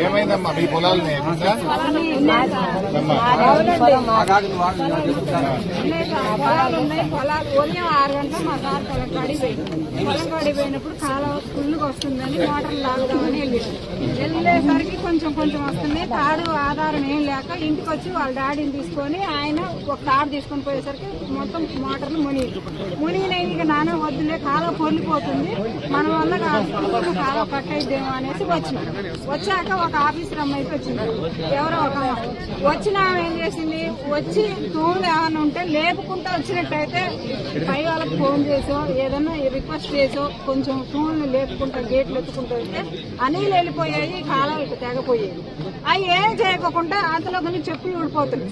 ఏమైందమ్మా? మీ ఉన్నాయి పొలాలు ఉదయం ఆరు గంటలకు మా సార్ పొలం కాడికి పొలం కాడికి పోయినప్పుడు కాలువ ఫుల్గా వస్తుందని మోటార్లు లాగుదామని వెళ్ళారు వెళ్ళేసరికి కొంచెం కొంచెం వస్తుంది. తాడు ఆధారం ఏం లేక ఇంటికి వచ్చి వాళ్ళ డాడీని తీసుకొని ఆయన ఒక తాడు తీసుకొని పోయేసరికి మొత్తం మోటార్లు మునిగి మునిగినాయి. ఇక నాన్న వద్దులే కాలువ పొల్లిపోతుంది మన వల్ల కాలం కట్ అయిద్దేమో అనేసి వచ్చినాం. వచ్చాక ఒక ఆఫీసర్ అమ్మాయి వచ్చింది. ఎవరో ఒక వచ్చిన ఆమె ఏం చేసింది? వచ్చి తూములు ఏమైనా ఉంటే లేపుకుంటూ వచ్చినట్టయితే పై వాళ్ళకి ఫోన్ చేసో ఏదన్నా రిక్వెస్ట్ చేసో కొంచెం తూములు లేపుకుంటా గేట్లు ఎత్తుకుంటూ వస్తే అనీలు వెళ్ళిపోయాయి కాలం ఇటు తెగపోయాయి. అవి ఏం చేయకుండా అంతలో కొన్ని చెప్పులు ఊడిపోతుంది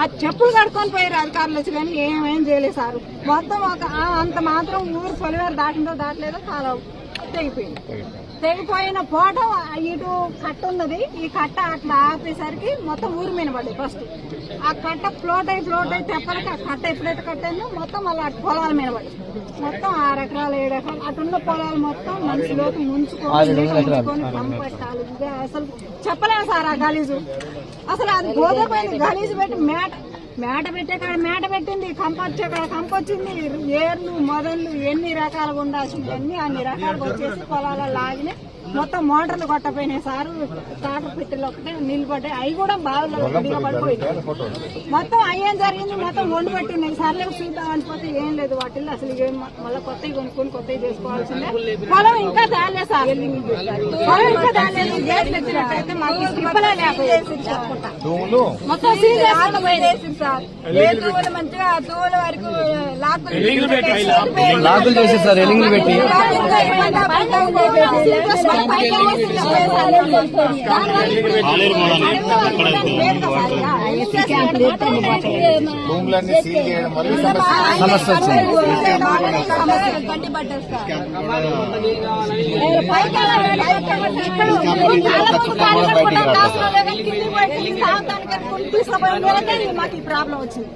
ఆ చెప్పులు కడుక్కొని పోయారు అధికారులు వచ్చి కానీ ఏమేం చేయలేదు సార్. మొత్తం ఒక అంత మాత్రం ఊరు పొలివారు దాటిందో దాటలేదో కాలం తెగిపోయింది తెగిపోయిన పోట ఇటు కట్ట ఉన్నది. ఈ కట్ట అట్లా ఆపేసరికి మొత్తం ఊరి మీద పడ్డాయి ఫస్ట్ ఆ కట్ట ఫ్లోట్ అయి ఫ్లోట్ అయి తెప్పలకి ఆ కట్ట ఎప్పుడైతే కట్టిందో మొత్తం మళ్ళీ అటు పొలాల మీద పడ్డాయి మొత్తం ఆరు ఎకరాలు ఏడు ఎకరాలు అటున్న పొలాలు మొత్తం మనిషిలోకి ముంచుకొని ముంచుకొని అసలు చెప్పలేము సార్ ఆ గలీజు. అసలు అది గోదపోయింది గలీజు పెట్టి మేట మేట పెట్టే కాడ మేట పెట్టింది కంపొచ్చే కాడ కంపొచ్చింది. ఏర్లు మొదళ్ళు ఎన్ని రకాలుగా ఉండాల్సింది అన్ని అన్ని రకాలుగా వచ్చేసి పొలాల లాగినాయి మొత్తం మోటార్లు కొట్టపోయినాయి సారు. తాట పెట్టెలు ఒకటే నిలబడ్డాయి. అవి కూడా విడిగా పడిపోయింది మొత్తం అయ్యేం జరిగింది? మొత్తం వండి పెట్టినాయి సర్లే చూద్దాం అనిపోతే ఏం లేదు. వాటిల్లో అసలు ఏం మళ్ళీ కొత్తవి కొనుక్కొని కొత్తవి చేసుకోవాల్సిందే. పొలం ఇంకా తేలే సార్. పొలం ఇంకా గేట్లు ఎత్తినట్టయితే మాకు మొత్తం సార్ ఏ తూములు మంచిగా ఆ తూముల వరకు లాగులు చేసి సార్ ఎలింగులు పెట్టి సమస్య సమస్య వచ్చింది సార్ మాకు ఈ ప్రాబ్లం వచ్చింది